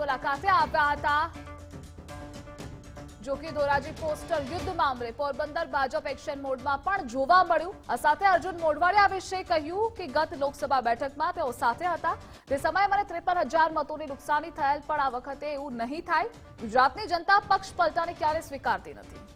મુલાકાતે આવ્યા હતા. જો કે ધોરાજી પોસ્ટર યુદ્ધ મામલે પોરબંદર ભાજપ એક્શન મોડમાં પણ જોવા મળ્યું. આ સાથે અર્જુન મોઢવાડિયા વિશે કહ્યું કે ગત લોકસભા બેઠકમાં તેઓ સાથે હતા. તે સમયે મને ત્રેપન હજાર મતોની નુકસાની થયેલ, પણ આ વખતે એવું નહીં થાય. ગુજરાતની જનતા પક્ષ પલટાને ક્યારે સ્વીકારતી નથી.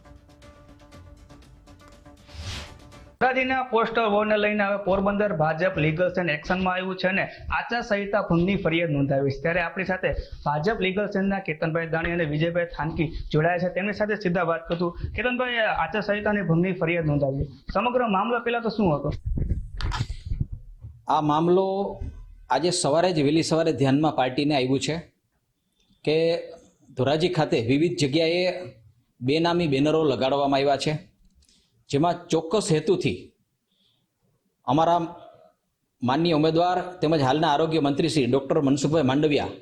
ધોરાજીના પોસ્ટર વોરને લઈને હવે પોરબંદર ભાજપ લીગલ સેન એક્શનમાં આવ્યું છે અને આચાર સંહિતા ભંગની ફરિયાદ નોંધાવી છે ત્યારે આપણી સાથે ભાજપ લીગલ સેનના કેતનભાઈ દાણી અને વિજયભાઈ થાનકી જોડાયા છે. તેમની સાથે સીધા વાત કરતું કેતનભાઈ આચાર સંહિતાની ભંગની ફરિયાદ નોંધાવી. સમગ્ર મામલો પહેલા તો શું હતો? આ મામલો આજે સવારે જ, વહેલી સવારે ધ્યાનમાં પાર્ટીને આવ્યું છે કે ધોરાજી ખાતે વિવિધ જગ્યાએ બેનામી બેનરો લગાડવામાં આવ્યા છે. જેમાં ચોક્કસ હેતુથી અમારા માનનીય ઉમેદવાર તેમજ હાલના આરોગ્ય મંત્રી શ્રી ડૉક્ટર મનસુખભાઈ માંડવિયા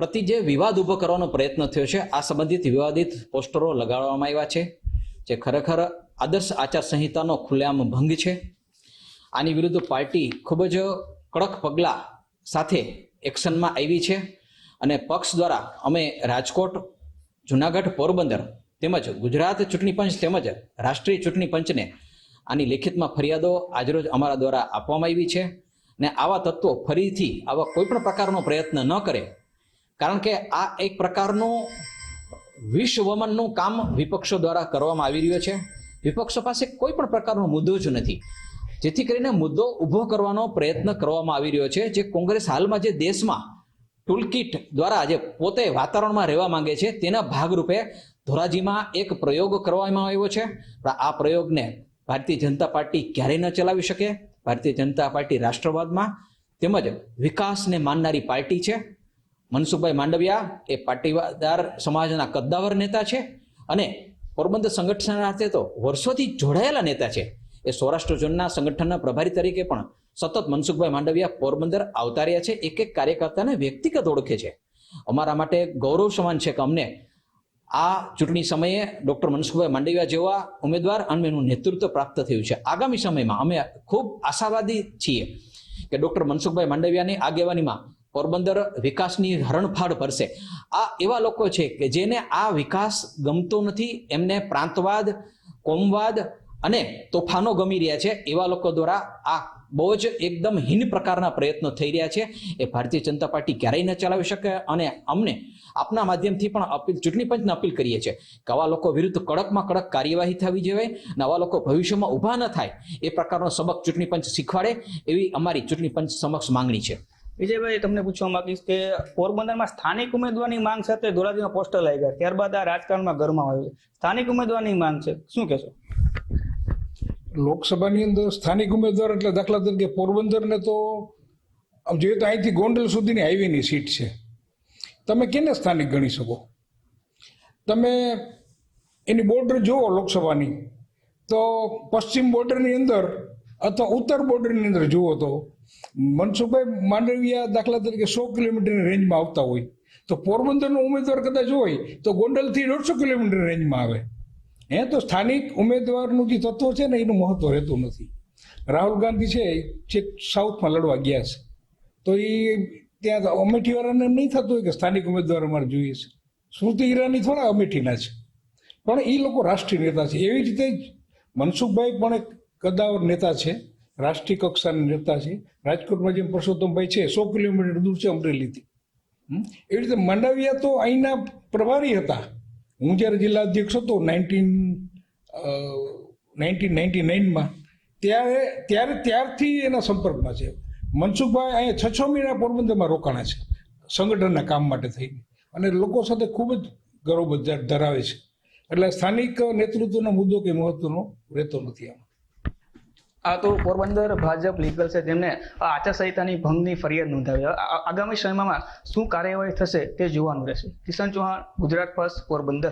પ્રતિ જે વિવાદ ઊભો કરવાનો પ્રયત્ન થયો છે, આ સંબંધિત વિવાદિત પોસ્ટરો લગાડવામાં આવ્યા છે, જે ખરેખર આદર્શ આચાર સંહિતાનો ખુલ્લેઆમ ભંગ છે. આની વિરુદ્ધ પાર્ટી ખૂબ જ કડક પગલાં સાથે એક્શનમાં આવી છે અને પક્ષ દ્વારા અમે રાજકોટ, જુનાગઢ પોરબંદર તેમજ ગુજરાત ચૂંટણી પંચ તેમજ રાષ્ટ્રીય ચૂંટણી પંચને આની લેખિતમાં ફરિયાદો આજરોજ અમારા દ્વારા આપવામાં આવી છે ને આવા તત્વો ફરીથી આવા કોઈ પણ પ્રકારનો પ્રયત્ન ન કરે, કારણ કે આ એક પ્રકારનું વિશ્વવમનનું કામ વિપક્ષો દ્વારા કરવામાં આવી રહ્યું છે. વિપક્ષો પાસે કોઈ પણ પ્રકારનો મુદ્દો જ નથી. જેથી કરીને મુદ્દો ઊભો કરવાનો પ્રયત્ન કરવામાં આવી રહ્યો છે. જે કોંગ્રેસ હાલમાં જે દેશમાં ટૂલકીટ દ્વારા જે પોતે વાતાવરણમાં રહેવા માંગે છે, તેના ભાગરૂપે ધોરાજીમાં એક પ્રયોગ કરવામાં આવ્યો છે. આ પ્રયોગને ભારતીય જનતા પાર્ટી ક્યારેય ન ચલાવી શકે. ભારતીય જનતા પાર્ટી રાષ્ટ્રવાદમાં તેમજ વિકાસને માનનારી પાર્ટી છે. મનસુખભાઈ માંડવિયા એ પાટીદાર સમાજના કદ્દાવર નેતા છે અને પોરબંદર સંગઠન સાથે તો વર્ષોથી જોડાયેલા નેતા છે. એ સૌરાષ્ટ્ર ઝોનના સંગઠનના પ્રભારી તરીકે પણ સતત મનસુખભાઈ માંડવિયા પોરબંદર આવતા રહ્યા છે. એક એક કાર્યકર્તાને વ્યક્તિગત ઓળખે છે. અમારા માટે ગૌરવ સમાન છે કે અમને આ ચૂંટણી સમયે ડૉક્ટર મનસુખભાઈ માંડવિયા જેવા ઉમેદવાર અને એનું નેતૃત્વ પ્રાપ્ત થયું છે. આગામી સમયમાં અમે ખૂબ આશાવાદી છીએ કે ડૉક્ટર મનસુખભાઈ માંડવિયાની આગેવાનીમાં પોરબંદર વિકાસની હરણફાળ ભરશે. આ એવા લોકો છે કે જેને આ વિકાસ ગમતો નથી, એમને પ્રાંતવાદ, કોમવાદ અને તોફાનો ગમી રહ્યા છે. એવા લોકો દ્વારા આ બહુ જ એકદમ હીન પ્રકારના પ્રયત્નો થઈ રહ્યા છે. એ ભારતીય જનતા પાર્ટી ક્યારેય ન ચલાવી શકે અને અમને આપના માધ્યમથી પણ અપીલ, ચૂંટણી પંચને અપીલ કરીએ છીએ કે આવા લોકો વિરુદ્ધ કડકમાં કડક કાર્યવાહી થવી જોઈએ અને આવા લોકો ભવિષ્યમાં ઊભા ન થાય એ પ્રકારનો સબક ચૂંટણી પંચ શીખવાડે એવી અમારી ચૂંટણી પંચ સમક્ષ માંગણી છે. વિજયભાઈ, તમને પૂછવા માંગીશ કે પોરબંદરમાં સ્થાનિક ઉમેદવારની માંગ સાથે ધોરાજીમાં પોસ્ટર લાગી ગયા ત્યારબાદ આ રાજકારણમાં ગરમા આવ્યું સ્થાનિક ઉમેદવારની માંગ છે. શું કહેશો? લોકસભાની અંદર સ્થાનિક ઉમેદવાર એટલે દાખલા તરીકે પોરબંદરને તો આમ જોઈએ તો અહીંથી ગોંડલ સુધીની હાઈવેની સીટ છે. તમે કેને સ્થાનિક ગણી શકો? તમે એની બોર્ડર જુઓ લોકસભાની. તો પશ્ચિમ બોર્ડરની અંદર અથવા ઉત્તર બોર્ડરની અંદર જુઓ તો મનસુખભાઈ માંડવિયા દાખલા તરીકે સો કિલોમીટરની રેન્જમાં આવતા હોય. તો પોરબંદરનો ઉમેદવાર કદાચ હોય તો ગોંડલથી દોઢસો કિલોમીટર રેન્જમાં આવે. હે તો સ્થાનિક ઉમેદવારનું જે તત્વ છે ને, એનું મહત્વ રહેતું નથી. રાહુલ ગાંધી છે, જે સાઉથમાં લડવા ગયા છે. તો એ ત્યાં અમેઠીવાળાને નહીં થતું હોય કે સ્થાનિક ઉમેદવાર અમારે જોઈએ છે. સ્મૃતિ ઈરાની થોડા અમેઠીના છે. પણ એ લોકો રાષ્ટ્રીય નેતા છે. એવી રીતે જ મનસુખભાઈ પણ એક કદાવર નેતા છે. રાષ્ટ્રીય કક્ષાના નેતા છે. રાજકોટમાં જેમ પરસોત્તમભાઈ છે, સો કિલોમીટર દૂર છે અમરેલીથી. એવી રીતે માંડવિયા તો અહીંના પ્રભારી હતા. હું જ્યારે જિલ્લા અધ્યક્ષ હતો નાઇન્ટીન નાઇન્ટીન નાઇન્ટી નાઇનમાં, ત્યારે ત્યારે ત્યારથી એના સંપર્કમાં છે. મનસુખભાઈ અહીંયા છ છ મહિના પોરબંદરમાં રોકાણા છે, સંગઠનના કામ માટે થઈને. અને લોકો સાથે ખૂબ જ ગૌરવ ધરાવે છે. એટલે સ્થાનિક નેતૃત્વનો મુદ્દો કે મહત્વનો રહેતો નથી આમાં. આ તો પોરબંદર ભાજપ લીગલ છે, જેમને આ આચારસંહિતાની ભંગની ફરિયાદ નોંધાવી. આગામી સમયમાં શું કાર્યવાહી થશે તે જોવાનું રહેશે. કિશન ચૌહાણ, ગુજરાત ફર્સ્ટ પોરબંદર.